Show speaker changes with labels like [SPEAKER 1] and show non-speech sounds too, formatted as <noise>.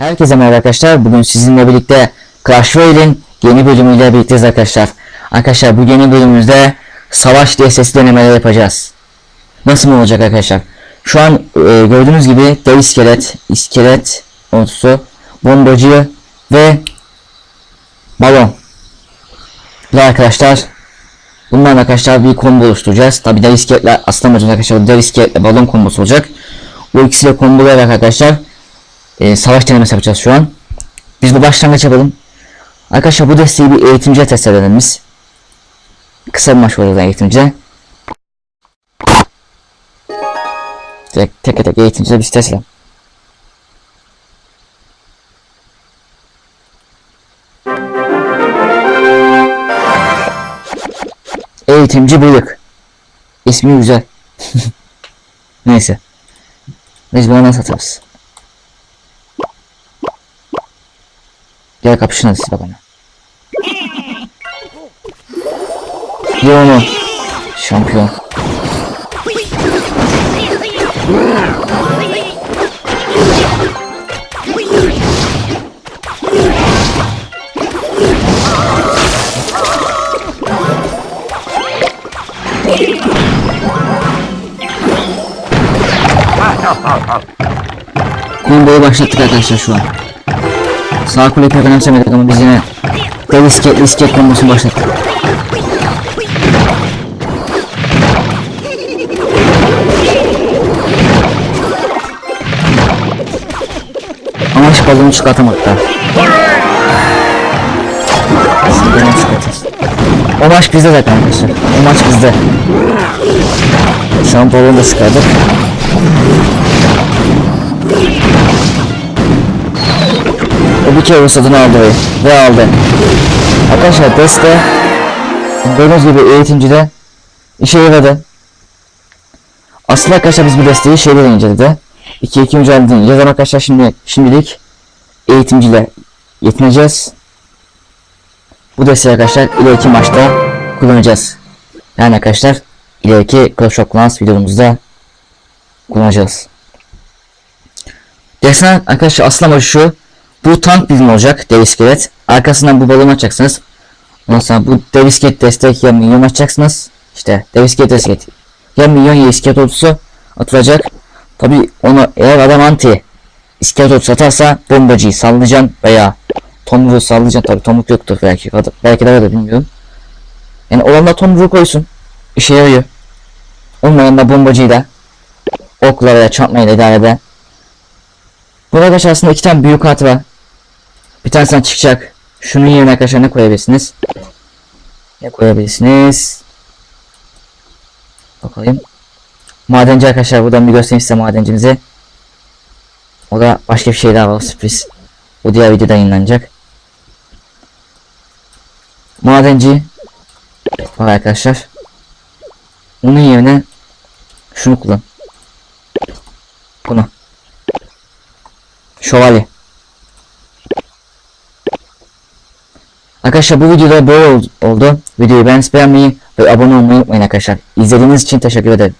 [SPEAKER 1] Herkese merhaba arkadaşlar. Bugün sizinle birlikte Clash Royale'in yeni bölümüyle birlikteyiz arkadaşlar. Arkadaşlar bu yeni bölümümüzde savaş DSS denemeleri yapacağız. Nasıl mı olacak arkadaşlar? Şu an e, gördüğünüz gibi dev iskelet, iskelet ordusu, bombacı ve balon. Ve arkadaşlar bunlar arkadaşlar bir combo oluşturacağız. Tabi dev iskeletle aslan arkadaşlar dev iskeletle balon kombosu olacak. Bu ikisiyle kombolayarak arkadaşlar e, savaş denemesi yapacağız şu an. Biz bu başlangıç yapalım. Arkadaşlar bu desteği bir eğitimciye test edelim biz. Kısa bir maç var orada eğitimci. Direkt tek tek eğitimciye biz test edelim. Eğitimci bıyık. İsmi güzel. <laughs> Neyse. Biz bunu nasıl Gel kapışın siz bakalım. Ye onu. Şampiyon. Komboyu başlattık arkadaşlar şu an. Sağ kule pek önemsemedik ama biz yine dev isket, isket kombosunu başlattık. Ama şu balonu çıkartamadık da. O maç bizde zaten arkadaşlar. O maç bizde. Balonu da çıkardık. Kere ruhsatını aldı ve, aldı. Arkadaşlar teste gördüğünüz gibi eğitimcide işe yaradı. Aslında arkadaşlar biz bu desteği şeyde de. 2 2 mücadele deneyeceğiz ama arkadaşlar şimdi şimdilik eğitimciyle yetineceğiz. Bu desteği arkadaşlar ileriki maçta kullanacağız. Yani arkadaşlar ileriki Clash of Clans videomuzda kullanacağız. Desen arkadaşlar asıl amacı şu. Bu tank bizim olacak dev iskelet. Arkasından bu balonu açacaksınız. Ondan sonra bu dev iskelet destek ya minyon açacaksınız. İşte dev iskelet destek. Ya minyon ya iskelet ordusu atılacak. Tabi onu eğer adam anti iskelet ordusu atarsa bombacıyı sallayacaksın veya tomruğu sallayacaksın. Tabi tomruk yoktur belki. Belki de vardır bilmiyorum. Yani olanlar tomruğu koysun. İşe yarıyor. Olmayan da bombacıyla okla veya çarpmayla idare eder. Burada arkadaşlar aslında iki tane büyük kart var. Bir tanesinden çıkacak. Şunun yerine arkadaşlar ne koyabilirsiniz? Ne koyabilirsiniz? Bakalım. Madenci arkadaşlar buradan bir göstereyim size madencimizi. O da başka bir şey daha var sürpriz. Bu diğer videoda yayınlanacak. Madenci var arkadaşlar. Onun yerine şunu kullan. Bunu. Şövalye. Arkadaşlar bu videoda böyle ol- oldu. Videoyu beğenmeyi ve abone olmayı unutmayın arkadaşlar. İzlediğiniz için teşekkür ederim.